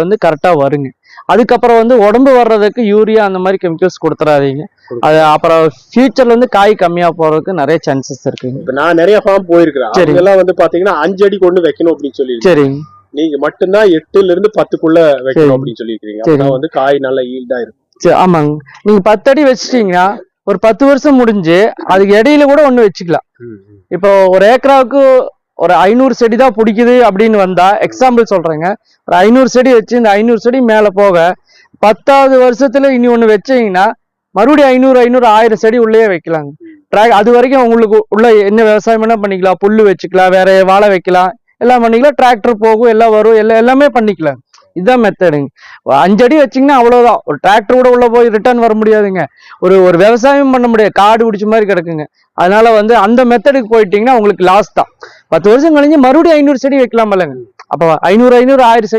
வந்து கரெக்டா வருங்க. அதுக்கப்புறம் வந்து உடம்பு வர்றதுக்கு யூரியா அந்த மாதிரி கெமிக்கல்ஸ் கொடுத்துறாதீங்க. அது அப்புறம் ஃபியூச்சர்ல வந்து காய் கம்மியா போறதுக்கு நிறைய சான்சஸ் இருக்குங்க. இப்ப நான் நிறைய ஃபார்ம் போயிருக்கிறேன். சரி. எல்லாம் வந்து பாத்தீங்கன்னா அஞ்சு அடி கொண்டு வைக்கணும் அப்படின்னு சொல்லி சரிங்க. நீங்க மட்டும்தான் எட்டுல இருந்து பத்துக்குள்ள வைக்கணும். அப்படின்னு சொல்லியிருக்கீங்க. அப்பதான் வந்து காய் நல்ல ஈல்டா இருக்கும். சரி ஆமாங்க. நீங்க பத்து அடி வச்சிட்டீங்கன்னா ஒரு பத்து வருஷம் முடிஞ்சு அதுக்கு இடையில கூட ஒண்ணு வச்சுக்கலாம். இப்போ ஒரு ஏக்கராவுக்கு ஒரு ஐநூறு செடி தான் பிடிக்குது அப்படின்னு வந்தா எக்ஸாம்பிள் சொல்றேங்க. ஒரு ஐநூறு செடி வச்சு இந்த ஐநூறு செடி மேல போக பத்தாவது வருஷத்துல இனி ஒண்ணு வச்சீங்கன்னா மறுபடியும் ஐநூறு ஐநூறு ஆயிரம் செடி உள்ளே வைக்கலாங்க. ட்ராக் அது வரைக்கும் உங்களுக்கு உள்ள என்ன விவசாயம் என்ன பண்ணிக்கலாம். புல்லு வச்சுக்கலாம் வேற வாழை வைக்கலாம். எல்லாம் பண்ணிக்கலாம். டிராக்டர் போகும் எல்லாம் வரும் எல்லாம் எல்லாமே பண்ணிக்கலாம். இதுதான் மெத்தடுங்க அஞ்சு அடி வச்சீங்கன்னா அவ்வளவுதான். ஒரு டிராக்டர் கூட உள்ளே போய் ரிட்டர்ன் வர முடியாதுங்க. ஒரு ஒரு விவசாயம் பண்ண முடியாது. காடு பிடிச்ச மாதிரி கிடக்குங்க. அதனால வந்து அந்த மெத்தடுக்கு போயிட்டீங்கன்னா உங்களுக்கு லாஸ் தான். பத்து வருஷம் கழிஞ்சு மறுபடியும் ஐநூறு செடி வைக்கலாம் இல்லைங்க அப்போ ஐநூறு ஐநூறு ஆயிரம் செடி